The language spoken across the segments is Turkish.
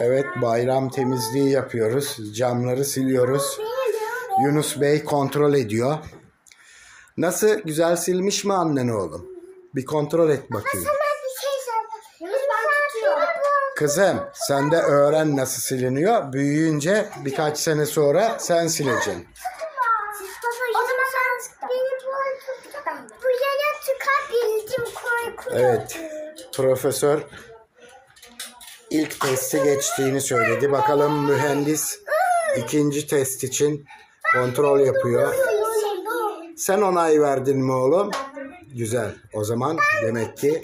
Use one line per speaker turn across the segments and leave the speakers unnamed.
Evet bayram temizliği yapıyoruz. Camları siliyoruz. Yunus Bey kontrol ediyor. Nasıl güzel silmiş mi annen oğlum? Bir kontrol et bakayım.
şey.
Kızım sen de öğren nasıl siliniyor. Büyüyünce birkaç sene sonra sen sileceksin.
O zaman
ilk testi geçtiğini söyledi. Bakalım mühendis ikinci test için kontrol yapıyor. Sen onay verdin mi oğlum? Güzel. O zaman demek ki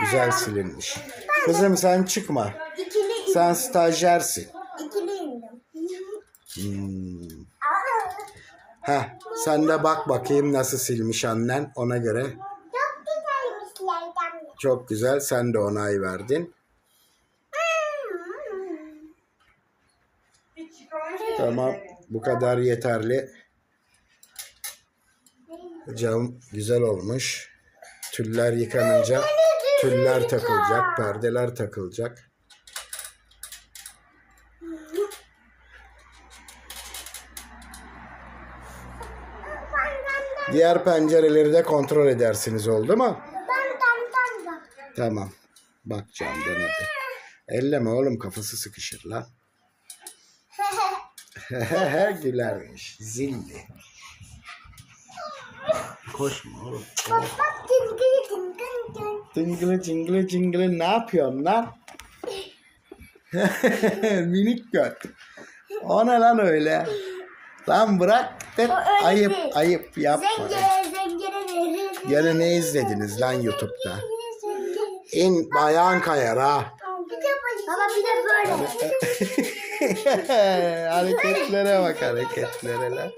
güzel silinmiş. Kızım sen çıkma. Sen stajyersin. Hmm. Heh, sen de bak bakayım nasıl silmiş annen ona göre.
Çok
güzel. Sen de onay verdin. Tamam. Bu kadar yeterli. Cam güzel olmuş. Tüller yıkanınca tüller takılacak, perdeler takılacak. Diğer pencereleri de kontrol edersiniz oldu mu? Tamam. Bakacağım denedi. Elleme oğlum kafası sıkışır lan. Gülermiş. Zilli. Koşma oğlum.
Bak bak tıngılı. Tıngılı
cıngılı cıngılı ne yapıyorsun lan? Minik göt. O ne lan öyle? Lan bırak.
Öyle
Ayıp
değil.
ayıp yapma.
Zengere zengere zengere.
Gene ne izlediniz lan YouTube'da? İn ayağın kayar ha.
Baba bir de böyle.
hareketlere bak hareketlere lan.